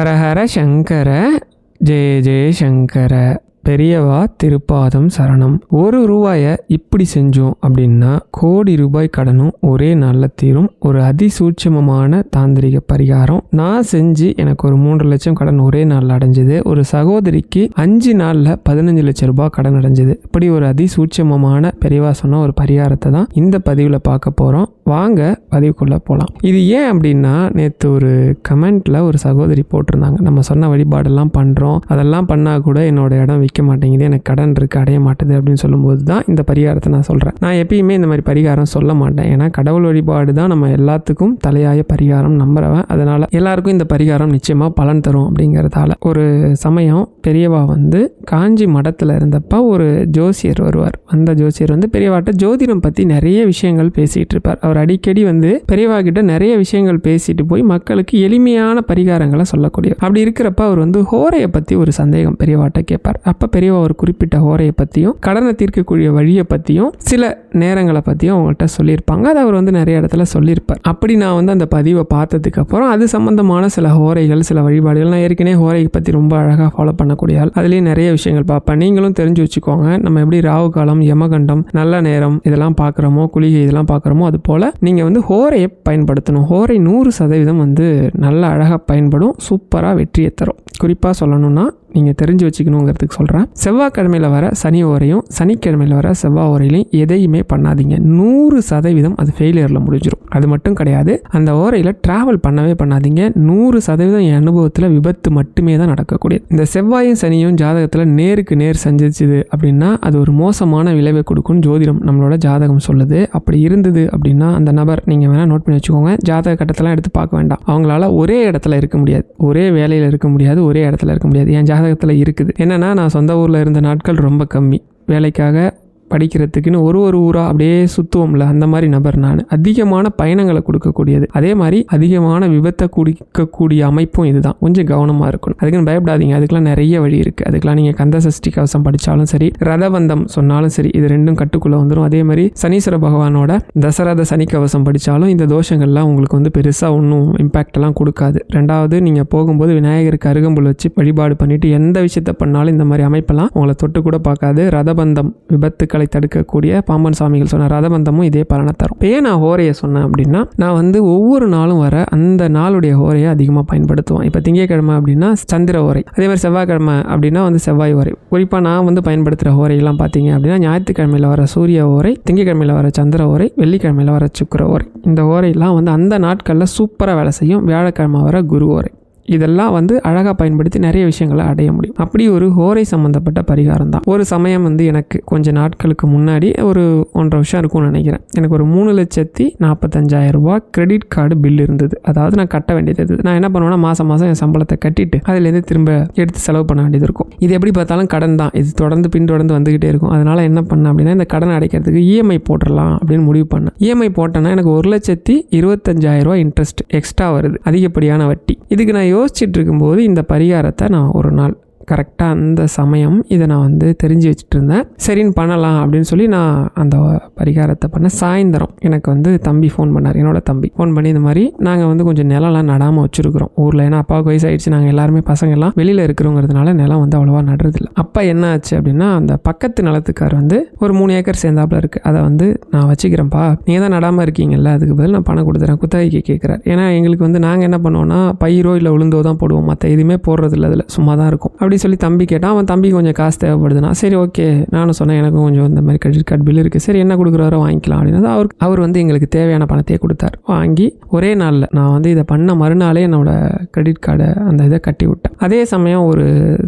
ஹரஹர சங்கர ஜெய ஜெய சங்கர பெரியவா திருப்பாதம் சரணம். ஒரு ரூபாயை இப்படி செஞ்சோம் அப்படின்னா கோடி ரூபாய் கடனும் ஒரே நாளில் தீரும். ஒரு அதிசூட்சமமான தாந்திரிக பரிகாரம். நான் செஞ்சு எனக்கு ஒரு மூன்று லட்சம் கடன் ஒரே நாளில் அடைஞ்சது. ஒரு சகோதரிக்கு அஞ்சு நாளில் பதினஞ்சு லட்சம் ரூபாய் கடன் அடைஞ்சது. இப்படி ஒரு அதிசூட்சமமான பெரியவா சொன்ன ஒரு பரிகாரத்தை தான் இந்த பதிவில் பார்க்க போகிறோம் வாங்க பதிவுக்குள்ளே போகலாம் இது ஏன் அப்படின்னா நேற்று ஒரு கமெண்ட்டில் ஒரு சகோதரி போட்டிருந்தாங்க. நம்ம சொன்ன வழிபாடெல்லாம் பண்ணுறோம் அதெல்லாம் பண்ணால் கூட என்னோட இடம் விற்க மாட்டேங்குது எனக்கு கடன் இருக்குது அடைய மாட்டுது அப்படின்னு சொல்லும்போது தான் இந்த பரிகாரத்தை நான் சொல்கிறேன் நான் எப்பயுமே இந்த மாதிரி பரிகாரம் சொல்ல மாட்டேன். ஏன்னா கடவுள் வழிபாடு தான் நம்ம எல்லாத்துக்கும் தலையாய பரிகாரம் நம்புறவன். அதனால் எல்லாருக்கும் இந்த பரிகாரம் நிச்சயமாக பலன் தரும் அப்படிங்கிறதால. ஒரு சமயம் பெரியவா வந்து காஞ்சி மடத்தில் இருந்தப்போ ஒரு ஜோசியர் வருவார். அந்த ஜோசியர் வந்து பெரியவாட்ட ஜோதிடம் பற்றி நிறைய விஷயங்கள் பேசிகிட்டு இருப்பார். அவர் அடிக்கடி வந்து பெரியவா கிட்ட நிறைய விஷயங்கள் பேசிட்டு போய் மக்களுக்கு எளிமையான பரிகாரங்களை சொல்லக்கூடிய. அப்படி இருக்கிறப்ப அவர் வந்து ஹோரையை பற்றி ஒரு சந்தேகம் பெரியவாட்ட கேட்பார். அப்போ பெரியவா ஒரு குறிப்பிட்ட ஹோரையை பற்றியும் கடனை தீர்க்கக்கூடிய வழியை பற்றியும் சில நேரங்களை பற்றியும் அவங்கள்ட்ட சொல்லியிருப்பாங்க. அதை அவர் வந்து நிறைய இடத்துல சொல்லியிருப்பார். அப்படி நான் வந்து அந்த பதிவை பார்த்ததுக்கு அப்புறம் அது சம்பந்தமான சில ஹோரைகள் சில வழிபாடுகள் நான் ஏற்கனவே ஹோரையை பற்றி ரொம்ப அழகாக ஃபாலோ பண்ணக்கூடிய ஆள். அதுலேயும் நிறைய விஷயங்கள் பார்ப்பேன். நீங்களும் தெரிஞ்சு வச்சுக்கோங்க நம்ம எப்படி ராகு காலம் யமகண்டம் நல்ல நேரம் இதெல்லாம் பார்க்குறோமோ குளிகை இதெல்லாம் பார்க்குறோமோ அது போல் நீங்கள் வந்து ஹோரையை பயன்படுத்தணும். ஹோரை நூறு சதவீதம் வந்து நல்ல அழகாக பயன்படும் சூப்பராக வெற்றியை தரும். குறிப்பாக சொல்லணும்னா நீங்கள் தெரிஞ்சு வச்சுக்கணுங்கிறதுக்கு சொல்கிறேன் செவ்வாய்க்கிழமையில் வர சனி ஓரையும் சனிக்கிழமையில் வர செவ்வாய் ஓரையிலையும் எதையுமே பண்ணாதீங்க. நூறு சதவீதம் அது ஃபெயிலியரில் முடிஞ்சிடும் அது மட்டும் கிடையாது. அந்த ஓரையில் ட்ராவல் பண்ணவே பண்ணாதீங்க. நூறு சதவீதம் என் அனுபவத்தில் விபத்து மட்டுமே தான் நடக்கக்கூடியது. இந்த செவ்வாயும் சனியும் ஜாதகத்தில் நேருக்கு நேர் சந்திச்சுது அப்படின்னா அது ஒரு மோசமான விளைவை கொடுக்கும்னு ஜோதிடம் நம்மளோட ஜாதகம் சொல்லுது. அப்படி இருந்தது அப்படின்னா அந்த நபர் நீங்கள் வேணால் நோட் பண்ணி வச்சுக்கோங்க. ஜாதக கட்டத்தெல்லாம் எடுத்து பார்க்க வேண்டாம். அவங்களால ஒரே இடத்துல இருக்க முடியாது. ஒரே வேலையில் இருக்க முடியாது. ஒரே இடத்துல இருக்க முடியாது. என் ஜாதகத்தில் இருக்குது. என்னென்னா நான் சொந்த ஊரில் இருந்த நாட்கள் ரொம்ப கம்மி. வேலைக்காக படிக்கிறதுக்குன்னு ஒரு ஒரு ஊராக அப்படியே சுற்றுவோம்ல அந்த மாதிரி நபர் நான். அதிகமான பயணங்களை கொடுக்கக்கூடியது. அதே மாதிரி அதிகமான விபத்தை குடிக்கக்கூடிய அமைப்பும் இதுதான். கொஞ்சம் கவனமாக இருக்கணும். அதுக்குன்னு பயப்படாதீங்க. அதுக்கெலாம் நிறைய வழி இருக்குது அதுக்கெலாம் நீங்கள் கந்த சஷ்டி கவசம் படித்தாலும் சரி ரதபந்தம் சொன்னாலும் சரி இது ரெண்டும் கட்டுக்குள்ளே வந்துடும் அதே மாதிரி சனீஸ்வர பகவானோட தசரத சனி கவசம் படித்தாலும் இந்த தோஷங்கள்லாம் உங்களுக்கு வந்து பெருசாக ஒன்றும் இம்பேக்டெல்லாம் கொடுக்காது. ரெண்டாவது நீங்கள் போகும்போது விநாயகருக்கு அருகம்புல் வச்சு வழிபாடு பண்ணிவிட்டு எந்த விஷயத்தை பண்ணாலும் இந்த மாதிரி அமைப்பெல்லாம் உங்களை தொட்டு கூட பார்க்காது. ரதபந்தம் விபத்துக்கள் தடுக்கக்கூடிய பாம்பன் சாமிகள் சொன்ன ரதபந்தமும் இதே பலனை தரும். ஏன் நான் ஹோரையை சொன்னேன் அப்படின்னா நான் வந்து ஒவ்வொரு நாளும் வர அந்த நாளுடைய ஹோரையை அதிகமாக பயன்படுத்துவோம் இப்போ திங்கக்கிழமை அப்படின்னா சந்திர ஓரை அதே மாதிரி செவ்வாய்க்கிழமை அப்படின்னா வந்து செவ்வாய் ஓரை குறிப்பாக நான் வந்து பயன்படுத்துகிற ஹோரையெல்லாம் பார்த்தீங்க அப்படின்னா ஞாயிற்றுக்கிழமையில் வர சூரிய ஓரை திங்கக்கிழமையில் வர சந்திர ஓரை வெள்ளிக்கிழமையில் வர சுக்கிர ஓரை இந்த ஓரையெல்லாம் வந்து அந்த நாட்களில் சூப்பராக வேலை செய்யும். வியாழக்கிழமை வர குரு ஓரை இதெல்லாம் வந்து அழகாக பயன்படுத்தி நிறைய விஷயங்களை அடைய முடியும். அப்படி ஒரு ஹோரை சம்மந்தப்பட்ட பரிகாரம் தான் ஒரு சமயம் வந்து எனக்கு கொஞ்ச நாட்களுக்கு முன்னாடி ஒரு ஒன்றரை வருஷம் இருக்கும்னு நினைக்கிறேன். எனக்கு ஒரு மூணு லட்சத்தி நாற்பத்தஞ்சாயிரம் ரூபா கிரெடிட் கார்டு பில் இருந்தது. அதாவது நான் கட்ட வேண்டியது இருந்தது நான் என்ன பண்ணுவேன்னா மாதம் மாதம் என் சம்பளத்தை கட்டிட்டு அதுலேருந்து திரும்ப எடுத்து செலவு பண்ண வேண்டியது இருக்கும். இது எப்படி பார்த்தாலும் கடன் தான். இது தொடர்ந்து பின்தொடர்ந்து வந்துக்கிட்டே இருக்கும். அதனால் என்ன பண்ணேன் அப்படின்னா இந்த கடன் அடைக்கிறதுக்கு இஎம்ஐ போட்டுடலாம் அப்படின்னு முடிவு பண்ணேன். இஎம்ஐ போட்டேன்னா எனக்கு ஒரு லட்சத்தி இருபத்தஞ்சாயிரம் ரூபா இன்ட்ரெஸ்ட் எக்ஸ்ட்ரா வருது. அதிகப்படியான வட்டி. இதுக்கு நான் யோசிச்சுட்டு இருக்கும்போது இந்த பரிகாரத்தை நான் ஒரு நாள் கரெக்டாக அந்த சமயம் இதை நான் வந்து தெரிஞ்சு வச்சுட்டு இருந்தேன் சரின்னு பண்ணலாம் அப்படின்னு சொல்லி நான் அந்த பரிகாரத்தை பண்ண சாயந்தரம் எனக்கு வந்து தம்பி ஃபோன் பண்ணார். என்னோட தம்பி ஃபோன் பண்ணி இந்த மாதிரி நாங்கள் வந்து கொஞ்சம் நிலம்லாம் நடாமல் வச்சுருக்கிறோம். ஊரில் ஏன்னா அப்பாவுக்கு வயசாயிடுச்சு. நாங்கள் எல்லாருமே பசங்கள்லாம் வெளியில் இருக்கிறோங்கிறதுனால நிலம் வந்து அவ்வளோவா நடுறதில்ல. அப்போ என்ன ஆச்சு அப்படின்னா அந்த பக்கத்து நிலத்துக்கார் வந்து ஒரு மூணு ஏக்கர் சேர்ந்தாப்புல இருக்குது அதை வந்து நான் வச்சுக்கிறேன்ப்பா. நீங்கள் தான் நடாமல் இருக்கீங்கல்ல அதுக்கு பதில் நான் பணம் கொடுத்துறேன். குத்தகைக்கு கேட்குறாரு ஏன்னா எங்களுக்கு வந்து நாங்கள் என்ன பண்ணுவோம்னா பயிரோ இல்லை உளுந்தோ தான் போடுவோம். மற்ற எதுவுமே போடுறதில்ல. அதில் சும்மா தான் இருக்கும். அப்படி சொல்லி தம்பி கேட்டால் அவன் தம்பி கொஞ்சம் காசு தேவைப்படுதுன்னா சரி ஓகே நானும் சொன்னேன் எனக்கும் கொஞ்சம் இந்த மாதிரி கிரெடிட் கார்டு பில் இருக்குது சரி என்ன கொடுக்குறாரோ வாங்கிக்கலாம் அப்படின்னா. அவர் அவர் வந்து எங்களுக்கு தேவையான பணத்தையே கொடுத்தார். வாங்கி ஒரே நாளில் நான் வந்து இதை பண்ண மறுநாளே என்னோட கிரெடிட் கார்டை அந்த இதை கட்டி விட்டேன். அதே சமயம் ஒரு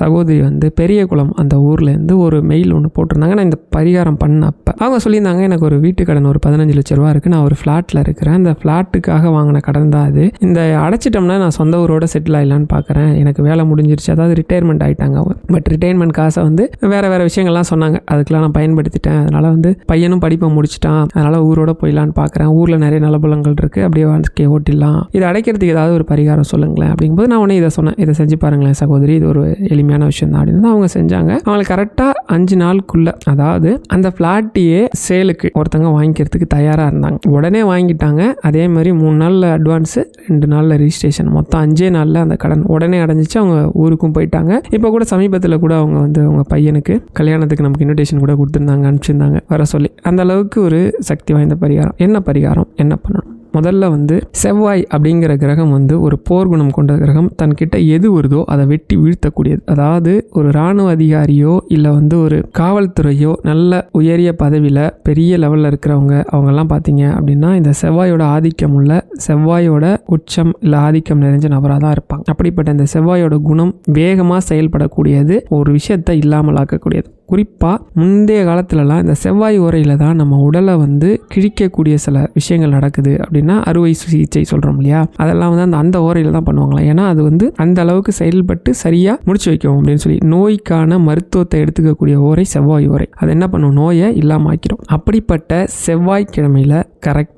சகோதரி வந்து பெரியகுளம் அந்த ஊர்லேருந்து ஒரு மெயில் ஒன்று போட்டிருந்தாங்க. நான் இந்த பரிகாரம் பண்ண அப்போ அவங்க சொல்லியிருந்தாங்க எனக்கு ஒரு வீட்டு கடன் ஒரு பதினஞ்சு லட்ச ரூபா இருக்குது நான் ஒரு ஃப்ளாட்டில் இருக்கிறேன். அந்த ஃப்ளாட்டுக்காக வாங்கின கடன் தான் அது. இந்த அடைச்சிட்டோம்னா நான் சொந்த ஊரோட செட்டில் ஆகலான்னு பார்க்குறேன் எனக்கு வேலை முடிஞ்சிருச்சு. அதாவது ரிட்டையர்மெண்ட் ஆகிட்டு ஆகிட்டாங்க அவங்க. பட் ரிட்டைர்மெண்ட் காசை வந்து வேறு வேறு விஷயங்கள்லாம் சொன்னாங்க. அதுக்கெலாம் நான் பயன்படுத்திட்டேன். அதனால் வந்து பையனும் படிப்பை முடிச்சிட்டான். அதனால் ஊரோட போயிடலான்னு பார்க்குறேன் ஊரில் நிறைய நலபலங்கள் இருக்குது அப்படியே வாழ்க்கையை ஓட்டிடலாம். இதை அடைக்கிறதுக்கு ஏதாவது ஒரு பரிகாரம் சொல்லுங்களேன் அப்படிங்கும்போது நான் உடனே இதை சொன்னேன். இதை செஞ்சு பாருங்களேன் சகோதரி. இது ஒரு எளிமையான விஷயம் தான் அப்படின்னு அவங்க செஞ்சாங்க. அவங்களுக்கு கரெக்டாக அஞ்சு நாளுக்குள்ளே அதாவது அந்த ஃப்ளாட்டையே சேலுக்கு ஒருத்தங்க வாங்கிக்கிறதுக்கு தயாராக இருந்தாங்க. உடனே வாங்கிட்டாங்க. அதே மாதிரி மூணு நாளில் அட்வான்ஸு ரெண்டு நாளில் ரிஜிஸ்ட்ரேஷன் மொத்தம் அஞ்சே நாளில் அந்த கடன் உடனே அடைஞ்சிச்சு. அவங்க ஊருக்கும் போயிட்டாங்க. இப்போ கூட சமீபத்தில் கூட அவங்க வந்து அவங்க பையனுக்கு கல்யாணத்துக்கு நமக்கு இன்விடேஷன் கூட கொடுத்துருந்தாங்க அனுப்பிச்சிருந்தாங்க வர சொல்லி. அந்த அளவுக்கு ஒரு சக்தி வாய்ந்த பரிகாரம். என்ன பரிகாரம்? என்ன பண்ணணும்? முதல்ல வந்து செவ்வாய் அப்படிங்கிற கிரகம் வந்து ஒரு போர்க்குணம் கொண்ட கிரகம். தன்கிட்ட எது வருதோ அதை வெட்டி வீழ்த்தக்கூடியது. அதாவது ஒரு இராணுவ அதிகாரியோ இல்லை வந்து ஒரு காவல்துறையோ நல்ல உயரிய பதவியில் பெரிய லெவலில் இருக்கிறவங்க அவங்கெல்லாம் பார்த்தீங்க அப்படின்னா இந்த செவ்வாயோட ஆதிக்கம் உள்ள செவ்வாயோட உச்சம் இல்லை ஆதிக்கம் நிறைஞ்ச நபராக தான் இருப்பாங்க. அப்படிப்பட்ட இந்த செவ்வாயோட குணம் வேகமாக செயல்படக்கூடியது ஒரு விஷயத்தை இல்லாமல் ஆக்கக்கூடியது குறிப்பாக முந்தைய காலத்துலலாம் இந்த செவ்வாய் உரையில் தான் நம்ம உடலை வந்து கிழிக்கக்கூடிய சில விஷயங்கள் நடக்குது அப்படின்னா அறுவை சிகிச்சை சொல்கிறோம் இல்லையா? அதெல்லாம் வந்து அந்த அந்த ஓரையில் தான் பண்ணுவாங்களாம். ஏன்னா அது வந்து அந்த அளவுக்கு செயல்பட்டு சரியாக முடிச்சு வைக்கும் அப்படின்னு சொல்லி நோய்க்கான மருத்துவத்தை எடுத்துக்கக்கூடிய ஓரை செவ்வாய் ஓரை. அது என்ன பண்ணும்? நோயை இல்லாமல் ஆக்கிடும். அப்படிப்பட்ட செவ்வாய்க்கிழமையில்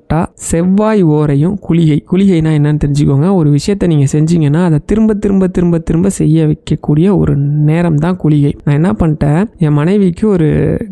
கரெக்டாக செவ்வாய் ஓரையும் குளிகை குளிகைனா என்னன்னு தெரிஞ்சுக்கோங்க. ஒரு விஷயத்தை நீங்கள் செஞ்சீங்கன்னா அதை திரும்ப திரும்ப திரும்ப திரும்ப செய்ய வைக்கக்கூடிய ஒரு நேரம் தான் குளிகை. நான் என்ன பண்ணிட்டேன் என் மனைவிக்கு ஒரு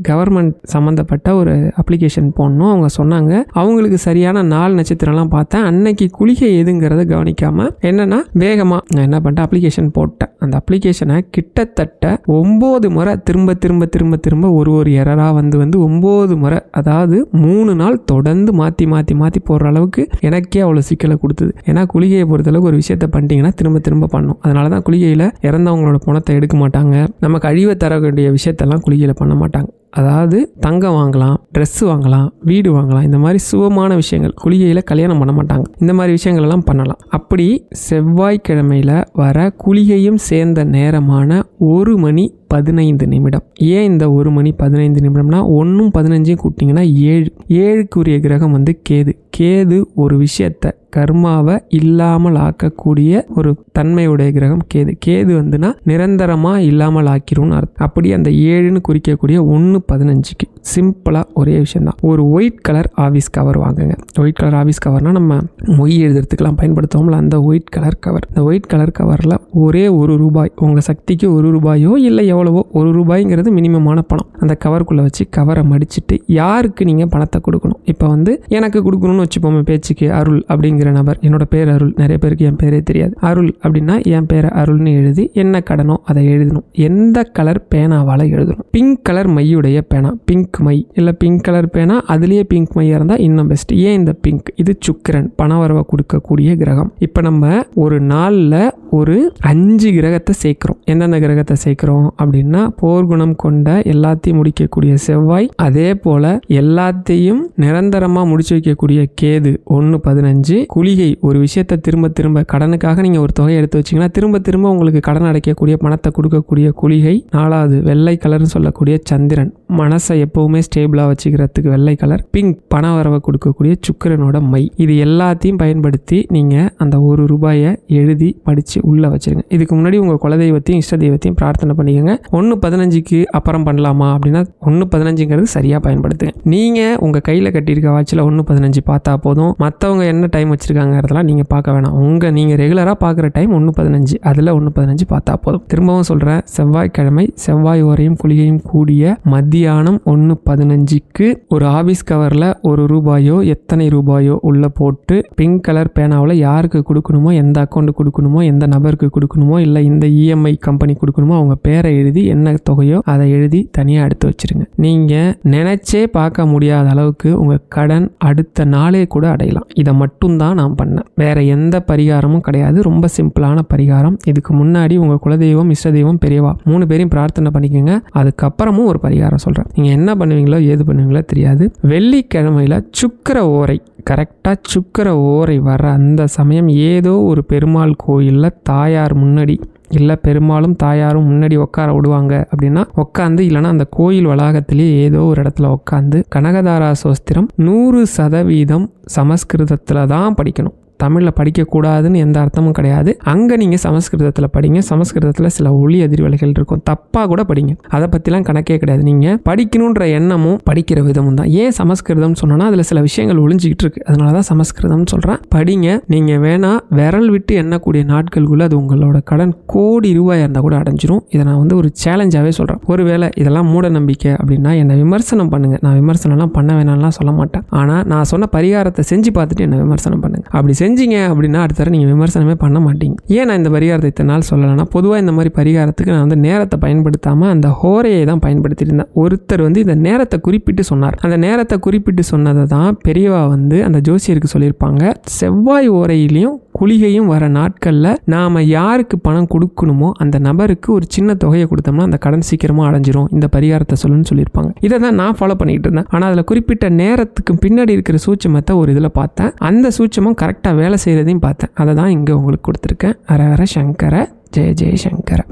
கவர்மெண்ட் சம்மந்தப்பட்ட ஒரு அப்ளிகேஷன் போடணும். அவங்க சொன்னாங்க அவங்களுக்கு சரியான நாள் நட்சத்திரம்லாம் பார்த்தேன். அன்னைக்கு குளிகை எதுங்கிறத கவனிக்காமல் என்னென்னா வேகமாக நான் என்ன பண்ணிட்டேன் அப்ளிகேஷன் போட்டேன். அந்த அப்ளிகேஷனை கிட்டத்தட்ட ஒம்பது முறை திரும்ப திரும்ப திரும்ப திரும்ப ஒரு ஒரு எரராக வந்து வந்து ஒம்பது முறை அதாவது மூணு நாள் தொடர்ந்து மாற்றி மாற்றி மாற்றி மாற்றி போடுற அளவுக்கு எனக்கே அவ்வளோ சிக்கலை கொடுத்தது. ஏன்னா குளிகையை பொறுத்தளவுக்கு ஒரு விஷயத்தை பண்ணிட்டீங்கன்னா திரும்ப திரும்ப பண்ணும். அதனால தான் குளிகையில் இறந்தவங்களோட பணத்தை எடுக்க மாட்டாங்க. நமக்கு அழிவை தர வேண்டிய விஷயத்தெல்லாம் குளிகையில் பண்ண மாட்டாங்க. அதாவது தங்கம் வாங்கலாம் ட்ரெஸ்ஸு வாங்கலாம் வீடு வாங்கலாம் இந்த மாதிரி சுகமான விஷயங்கள் குளிகையில் கல்யாணம் பண்ண மாட்டாங்க. இந்த மாதிரி விஷயங்கள் எல்லாம் பண்ணலாம். அப்படி செவ்வாய்க்கிழமையில் வர குளிகையும் சேர்ந்த நேரமான ஒரு மணி பதினைந்து நிமிடம். ஏன் இந்த ஒரு மணி பதினைந்து நிமிடம்னா ஒன்றும் பதினஞ்சையும் கூட்டிங்கன்னா ஏழு. ஏழுக்குரிய கிரகம் வந்து கேது. கேது ஒரு விஷயத்தை கர்மாவை இல்லாமல் ஆக்கக்கூடிய ஒரு தன்மையுடைய கிரகம் கேது. கேது வந்துன்னா நிரந்தரமாக இல்லாமல் ஆக்கிரும்னு அர்த்தம். அப்படி அந்த ஏழுன்னு குறிக்கக்கூடிய ஒன்று பதினஞ்சுக்கு. சிம்பிளாக ஒரே விஷயந்தான் ஒரு ஒயிட் கலர் ஆஃபீஸ் கவர் வாங்குங்க. ஒயிட் கலர் ஆஃபீஸ் கவர்னால் நம்ம மொய் எழுதுறதுக்கெலாம் பயன்படுத்துவோம்ல அந்த ஒயிட் கலர் கவர் இந்த ஒயிட் கலர் கவரில் ஒரே ஒரு ரூபாய் உங்கள் சக்திக்கு ஒரு ரூபாயோ இல்லை எவ்வளவோ ஒரு ரூபாய்ங்கிறது மினிமமான பணம். அந்த கவருக்குள்ளே வச்சு கவரை மடிச்சுட்டு யாருக்கு நீங்கள் பணத்தை கொடுக்கணும்? இப்போ வந்து எனக்கு கொடுக்கணும்னு வச்சுப்போமே பேச்சுக்கு அருள் அப்படிங்கிற நபர். என்னோட பேர் அருள். நிறைய பேருக்கு என் பேரே தெரியாது. அருள் அப்படின்னா என் பேரை அருள்னு எழுதி என்ன கடனோ அதை எழுதணும். எந்த கலர் பேனாவால் எழுதணும்? பிங்க் கலர் மையுடைய பேனா. பிங்க் மை இல்லை பிங்க் கலர் பேனா அதுலேயே பிங்க் மையாக இருந்தால் இன்னும் பெஸ்ட் ஏன் இந்த பிங்க் இது சுக்கிரன் பண வரவை கொடுக்கக்கூடிய கிரகம். இப்போ நம்ம ஒரு நாளில் ஒரு அஞ்சு கிரகத்தை சேர்க்குறோம். எந்தெந்த கிரகத்தை சேர்க்குறோம் அப்படின்னா போர்க்குணம் கொண்ட எல்லாத்தையும் முடிக்கக்கூடிய செவ்வாய் அதே போல் எல்லாத்தையும் நிரந்தரமாக முடிச்சு வைக்கக்கூடிய கேது ஒன்று பதினஞ்சு. குளிகை ஒரு விஷயத்தை திரும்ப திரும்ப கடனுக்காக நீங்கள் ஒரு தொகையை எடுத்து வச்சிங்கன்னா திரும்ப திரும்ப உங்களுக்கு கடன் அடைக்கக்கூடிய பணத்தை கொடுக்கக்கூடிய குளிகை நாலாவது வெள்ளை கலர்னு சொல்லக்கூடிய சந்திரன். மனசை எப்பவுமே ஸ்டேபிளாக வச்சுக்கிறதுக்கு வெள்ளை கலர் பிங்க் பண வரவை கொடுக்கக்கூடிய சுக்கிரனோட மை. இது எல்லாத்தையும் பயன்படுத்தி நீங்கள் அந்த ஒரு ரூபாயை எழுதி படித்து உள்ளே வச்சிருங்க. இதுக்கு முன்னாடி உங்கள் குலதெய்வத்தையும் இஷ்ட தெய்வத்தையும் பிரார்த்தனை பண்ணிக்கோங்க. ஒன்று பதினஞ்சுக்கு அப்புறம் பண்ணலாமா அப்படின்னா ஒன்று பதினஞ்சுங்கிறது சரியாக பயன்படுத்துங்க. நீங்கள் உங்கள் கையில் கட்டியிருக்க வாட்சில் ஒன்று பதினஞ்சு பார்த்தா போதும். மற்றவங்க என்ன டைம் வச்சுருக்காங்கிறதெல்லாம் நீங்கள் பார்க்க வேணாம். உங்கள் நீங்கள் ரெகுலராக பார்க்குற டைம் ஒன்று பதினஞ்சு. அதில் ஒன்று பதினஞ்சு பார்த்தா போதும். திரும்பவும் சொல்கிறேன் செவ்வாய்க்கிழமை செவ்வாய் ஓரையும் குளிகையும் கூடிய மத்தியானம் ஒன்று பதினஞ்சுக்கு ஒரு ஆஃபீஸ் கவரில் ஒரு ரூபாயோ எத்தனை ரூபாயோ உள்ளே போட்டு பிங்க் கலர் பேனாவில் யாருக்கு கொடுக்கணுமோ எந்த அக்கௌண்ட் கொடுக்கணுமோ எந்த நபருக்கு கொடுக்கணுமோ இல்லை இந்த இஎம்ஐ கம்பெனி கொடுக்கணுமோ அவங்க பேரை எழுதி என்ன தொகையோ அதை எழுதி தனியாக எடுத்து வச்சிருங்க. நீங்கள் நினச்சே பார்க்க முடியாத அளவுக்கு உங்கள் கடன் அடுத்த நாளே கூட அடையலாம். இதை மட்டும்தான் நான் பண்ணேன். வேற எந்த பரிகாரமும் கிடையாது. ரொம்ப சிம்பிளான பரிகாரம். இதுக்கு முன்னாடி உங்கள் குலதெய்வம் இஷ்ட தெய்வம் பெரியவா மூணு பேரையும் பிரார்த்தனை பண்ணிக்கோங்க. அதுக்கப்புறமும் ஒரு பரிகாரம் சொல்கிறேன் நீங்கள் என்ன பண்ணுவீங்களோ ஏது பண்ணுவீங்களோ தெரியாது. வெள்ளிக்கிழமையில் சுக்கிர ஓரை கரெக்டாக சுக்கிர ஓரை வர அந்த சமயம் ஏதோ ஒரு பெருமாள் கோயிலில் தாயார் முன்னாடி இல்லை பெருமாளும் தாயாரும் முன்னாடி உட்கார விடுவாங்க. அப்படின்னா உட்காந்து இல்லைன்னா அந்த கோயில் வளாகத்திலேயே ஏதோ ஒரு இடத்துல உட்காந்து கனகதாரா சோஸ்திரம் நூறு சதவீதம் சமஸ்கிருதத்தில் தான் படிக்கணும். தமிழில் படிக்கக்கூடாதுன்னு எந்த அர்த்தமும் கிடையாது. அங்கே நீங்கள் சமஸ்கிருதத்தில் படிங்க. சமஸ்கிருதத்தில் சில ஒளி அதிர்வலைகள் இருக்கும். தப்பாக கூட படிங்க. அதை பற்றிலாம் கணக்கே கிடையாது. நீங்கள் படிக்கணுன்ற எண்ணமும் படிக்கிற விதமும் தான். ஏன் சமஸ்கிருதம்னு சொன்னோன்னா அதில் சில விஷயங்கள் ஒளிஞ்சிக்கிட்டு இருக்கு. அதனால தான் சமஸ்கிருதம்னு சொல்கிறேன் படிங்க. நீங்கள் வேணால் விரல் விட்டு எண்ணக்கூடிய நாட்களுக்குள்ளே அது உங்களோட கடன் கோடி ரூபாயாக இருந்தால் கூட அடைஞ்சிரும். இதை நான் வந்து ஒரு சேலஞ்சாகவே சொல்கிறேன் ஒருவேளை இதெல்லாம் மூட நம்பிக்கை அப்படின்னா என்னை விமர்சனம் பண்ணுங்கள் நான் விமர்சனம்லாம் பண்ண வேணாம்லாம் சொல்ல மாட்டேன். ஆனால் நான் சொன்ன பரிகாரத்தை செஞ்சு பார்த்துட்டு என்னை விமர்சனம் பண்ணுங்க. அப்படி செஞ்சீங்க அப்படின்னா அடுத்த தடவை நீங்கள் விமர்சனமே பண்ண மாட்டீங்க. ஏன் நான் இந்த பரிகாரத்தை இத்தனை நாள் சொல்லலைன்னா பொதுவாக இந்த மாதிரி பரிகாரத்துக்கு நான் வந்து நேரத்தை பயன்படுத்தாமல் அந்த ஹோரையை தான் பயன்படுத்தியிருந்தேன். ஒருத்தர் வந்து இந்த நேரத்தை குறிப்பிட்டு சொன்னார். அந்த நேரத்தை குறிப்பிட்டு சொன்னதை தான் பெரியவா வந்து அந்த ஜோசியருக்கு சொல்லியிருப்பாங்க. செவ்வாய் ஓரையிலையும் குளிகையும் வர நாட்களில் நாம் யாருக்கு பணம் கொடுக்கணுமோ அந்த நபருக்கு ஒரு சின்ன தொகையை கொடுத்தோம்னா அந்த கடன் சீக்கிரமாக அடைஞ்சிரும். இந்த பரிகாரத்தை சொல்லுன்னு சொல்லியிருப்பாங்க. இதை தான் நான் ஃபாலோ பண்ணிக்கிட்டு இருந்தேன். ஆனால் அதில் குறிப்பிட்ட நேரத்துக்கு பின்னாடி இருக்கிற சூட்சமத்தை ஒரு இதில் பார்த்தேன். அந்த சூட்சமும் கரெக்டாக வேலை செய்கிறதையும் பார்த்தேன். அதை தான் இங்கே உங்களுக்கு கொடுத்துருக்கேன். அரஹர ஹர சங்கர ஜெய ஜெய சங்கர.